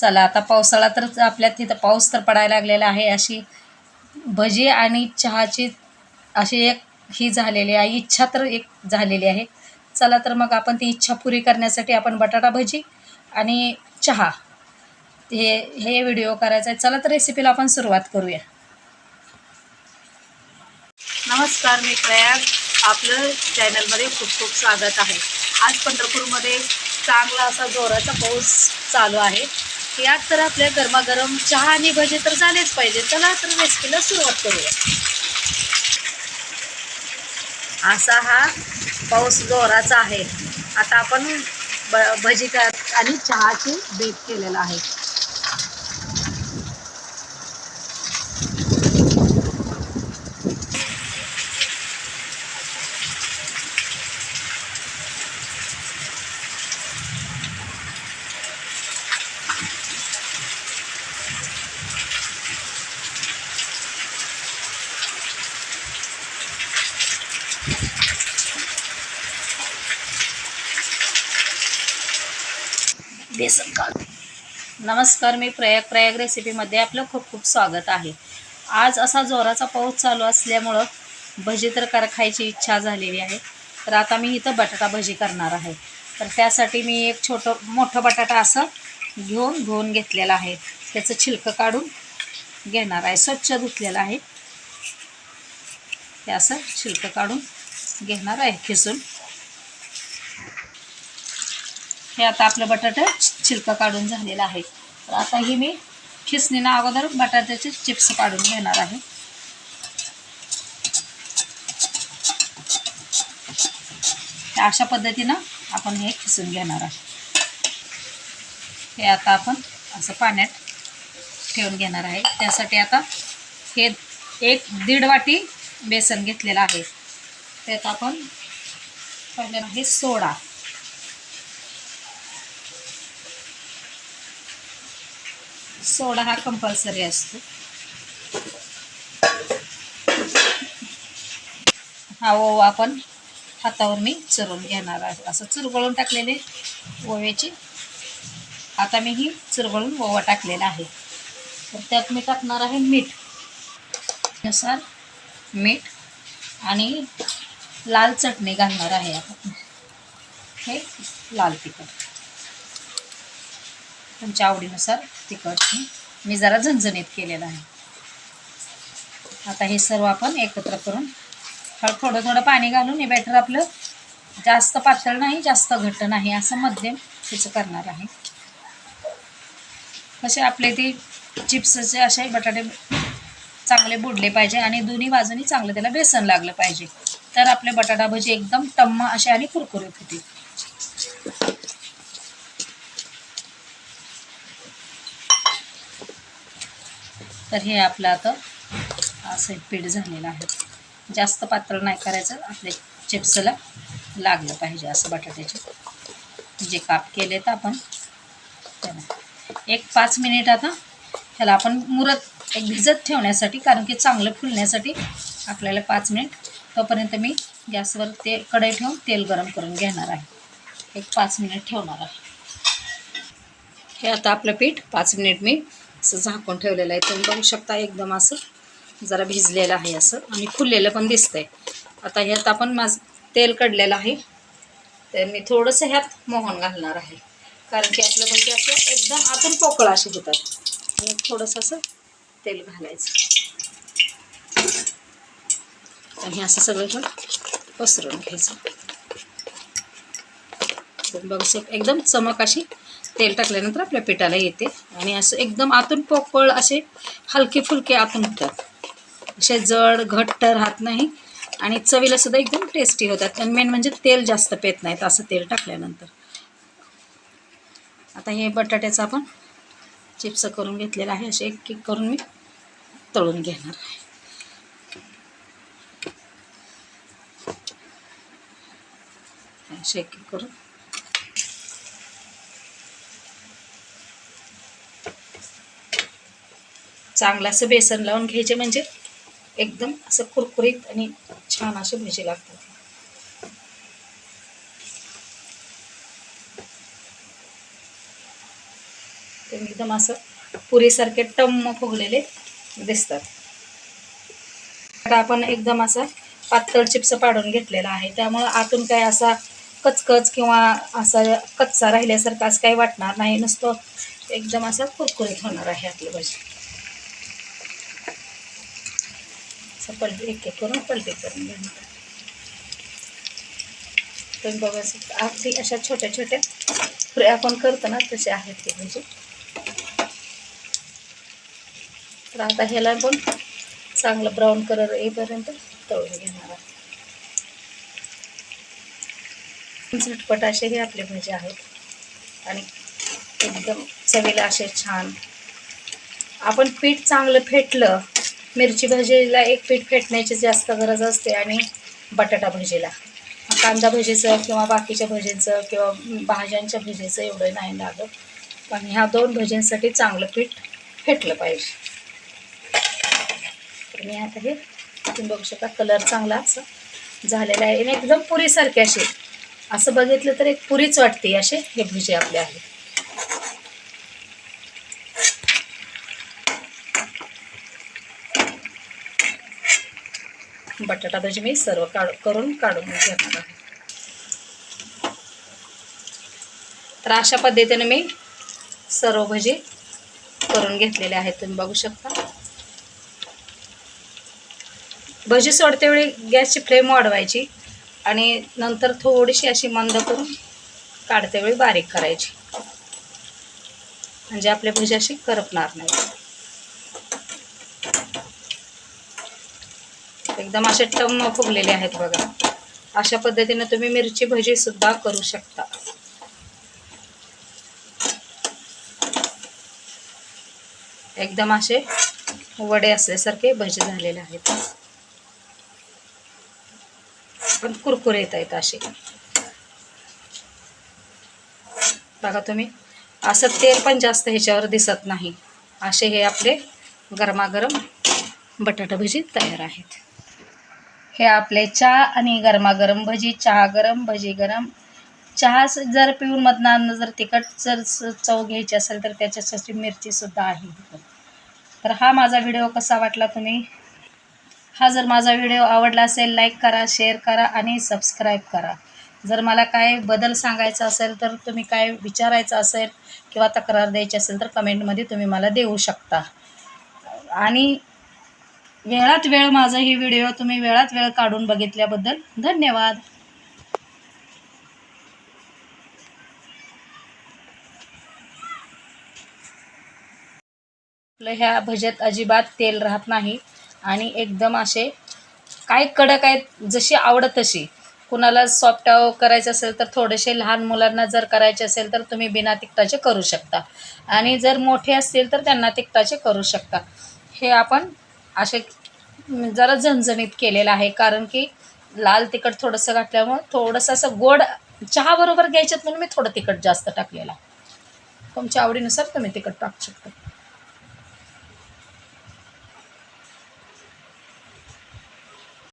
चला आता पावसाळा तर आपल्या तिथं पाऊस तर पडायला लागलेला आहे. अशी भजी आणि चहाची अशी एक ही झालेली आहे. इच्छा तर एक झालेली आहे. चला तर मग आपण ती इच्छा पुरी करण्यासाठी आपण बटाटा भजी आणि चहा हे हे व्हिडिओ करायचा आहे. चला तर रेसिपीला आपण सुरुवात करूया. नमस्कार मी प्रयाग. आपलं चॅनलमध्ये खूप खूप स्वागत आहे. आज पंढरपूरमध्ये चांगला असा जोराचा पाऊस चालू आहे. यात तर आपल्या गरमागरम चहा आणि भजी तर झालेच पाहिजे. चला तर रेसिपीला सुरुवात करूया. असा हा पाऊस जोराचा आहे. आता आपण ब भजी आणि चहाची बेत केलेला आहे. बेसन काढू नमस्कार मी प्रयाग प्रयाग रेसिपीमध्ये आपलं खूप खूप स्वागत आहे. आज असा जोराचा पाऊस चालू असल्यामुळं भजी तर कर खायची इच्छा झालेली आहे. तर आता मी इथं बटाटा भजी करणार आहे. तर त्यासाठी मी एक छोटं मोठं बटाटा असं घेऊन धुवून घेतलेलं आहे. त्याचं छिलकं काढून घेणार आहे. स्वच्छ धुतलेलं आहे. ते असं छिलकं काढून घेणार आहे खिसून. हे आता आपलं बटाटा छिलका काढून झालेलं आहे. तर आता ही मी खिसणीनं अगोदर बटाट्याचे चिप्स काढून घेणार आहे. अशा पद्धतीनं आपण हे खिसून घेणार आहे. हे आता आपण असं पाण्यात ठेवून घेणार आहे. त्यासाठी आता हे एक दीड वाटी बेसन घेतलेलं आहे. त्यात आपण पहिल्यांदा आहे सोडा. सोडा हा कंपल्सरी असतो. हा ओवा आपण हातावर मी चुरून घेणार आहे. असं चुरगळून टाकलेले ओव्याची. आता मी ही चुरगळून ओवा टाकलेला आहे. तर त्यात मी टाकणार आहे मीठ. नुसार मीठ आणि लाल चटणी घालणार आहे आपण. हे लाल तिखट. तुमच्या आवडीनुसार तिखट मी जरा झणझणीत केलेलं आहे. आता हे सर्व आपण एकत्र करून थोडं थोडं पाणी घालून हे बॅटर आपलं जास्त पातळ नाही जास्त घट्ट नाही असं मध्यम त्याचं करणार आहे. कसे आपले ते चिप्सचे असे बटाटे चांगले बुडले पाहिजे आणि दोन्ही बाजूनी चांगलं त्याला बेसन लागलं पाहिजे. तर आपले बटाटा भजी एकदम टम्मा असे आणि कुरकुरीत होतील. तर हे आपलं आता असं पीठ झालेलं आहे. जास्त पातळ नाही करायचं आपल्या चिप्सला लागलं पाहिजे असं बटाट्याचे. जे काप केले तर आपण त्याला. एक पाच मिनिट आता ह्याला आपण मुरत एक भिजत ठेवण्यासाठी कारण की चांगलं फुलण्यासाठी आपल्याला पाच मिनिट. तोपर्यंत मी गॅसवर ते कढई ठेवून तेल गरम करून घेणार आहे. एक पाच मिनिट ठेवणार आहे. हे आता आपलं पीठ पाच मिनिट मी असं झाकून ठेवलेलं आहे. तुम्ही बघू शकता एकदम असं जरा भिजलेलं आहे असं. आणि फुललेलं पण दिसतंय. आता ह्यात आपण माझ तेल कडलेलं आहे. तर मी थोडंसं ह्यात मोहन घालणार आहे. कारण की आपलं म्हणजे असं एकदम आतून पोकळ असे होतात. आणि थोडंसं असं तेल घालायचं. आणि असं सगळं पण पसरून घ्यायचं. बघू शक एकदम चमक अशी तेल टाकल्यानंतर आपल्या पिठाला येते. आणि असं एकदम आतून पोकळ असे हलके फुलके आतून होतात. असे जड घट्ट राहत नाही. आणि चवीला सुद्धा एकदम टेस्टी होतात. आणि मेन म्हणजे तेल जास्त पेत नाहीत असं तेल टाकल्यानंतर. आता हे बटाट्याचं आपण चिप्स करून घेतलेलं आहे. असे एक एक करून मी तळून घेणार आहे. असे एक एक करून चांगलं असं बेसन लावून घ्यायचे म्हणजे एकदम असं कुरकुरीत आणि छान असे भजी लागतात. ते एकदम असं पुरीसारखे टम्म फुगलेले दिसतात. आता आपण एकदम असं पातळ चिप्स पाडून घेतलेला आहे. त्यामुळं आतून काय असा कचकच किंवा असा कच्चा राहिल्यासारखं असं काही वाटणार नाही. नुसतं एकदम असं कुरकुरीत होणार आहे आपली भाजी. असं पलटी एक एक करून पलटी करून घेणार तुम्ही बघा शकता अगदी अशा छोट्या छोट्या फ्रे आपण करतो ना तसे आहेत ते म्हणजे. तर आता ह्याला पण चांगलं ब्राऊन कलर येईपर्यंत तळून घेणार झटपट असे हे आपले भजे आहेत. आणि एकदम चवीला असे छान. आपण पीठ चांगलं फेटलं मिरची भजीला एक पीठ फेटण्याची जास्त गरज असते आणि बटाटा भजीला. कांदा भजीचं किंवा बाकीच्या भजींचं किंवा भाज्यांच्या भजीचं एवढं नाही लागत. पण ह्या दोन भजींसाठी चांगलं पीठ फेटलं पाहिजे. मी आता हे तुम्ही बघू शकता कलर चांगला असं झालेला आहे. आणि एकदम पुरीसारखे असे असं बघितलं तर एक पुरीच वाटते असे हे भजी आपले आहेत. बटाटा भजी मी सर्व काढ करून काढून घेणार आहे. तर अशा पद्धतीने मी सर्व भजी करून घेतलेले आहेत तुम्ही बघू शकता. भजी सोडते वेळी गॅसची फ्लेम वाढवायची आणि नंतर थोडीशी अशी मंद करून काढते वेळी बारीक करायची. म्हणजे आपले भजी अशी करपणार नाही. एकदम असे टम फुगलेले आहेत बघा. अशा पद्धतीने तुम्ही मिरची भजी सुद्धा करू शकता. एकदम असे वडे असल्यासारखे भजी झालेले आहेत. पण कुरकुरे येत आहेत असे. बघा तुम्ही असं तेल पण जास्त ह्याच्यावर दिसत नाही. असे हे आपले गरमागरम बटाटा भजी तयार आहेत. हे आपले चहा आणि गरमागरम भजी चहा गरम भजी गरम. चहा जर पिऊन मधनं जर तिखट जर चव घ्यायची असेल तर त्याच्यासाठी मिरचीसुद्धा आहे. तर हा माझा व्हिडिओ कसा वाटला तुम्ही? हा जर माझा व्हिडिओ आवडला असेल लाईक करा शेअर करा आणि सबस्क्राईब करा. जर मला काय बदल सांगायचा असेल तर तुम्ही काय विचारायचं असेल किंवा तक्रार द्यायची असेल तर कमेंटमध्ये तुम्ही मला देऊ शकता. आणि वेळात वेळ माझा ही व्हिडिओ तुम्ही वेळात वेळ काढून बघितल्याबद्दल धन्यवाद. आपलं ह्या भजत अजिबात तेल राहत नाही आणि एकदम असे काय कडक आहेत जशी आवडत तशी. कुणाला सॉफ्ट करायचं असेल तर थोडेसे लहान मुलांना जर करायचे असेल तर तुम्ही बिना तिखटाचे करू शकता. आणि जर मोठे असतील तर त्यांना तिखटाचे करू शकता. हे आपण असे जरा झणझणीत केलेलं आहे कारण की लाल तिखट थोडंसं घातल्यामुळं थोडंसं असं गोड चहाबरोबर घ्यायच्यात म्हणून मी थोडं तिखट जास्त टाकलेलं तुमच्या आवडीनुसार तुम्ही तिखट टाकू शकता.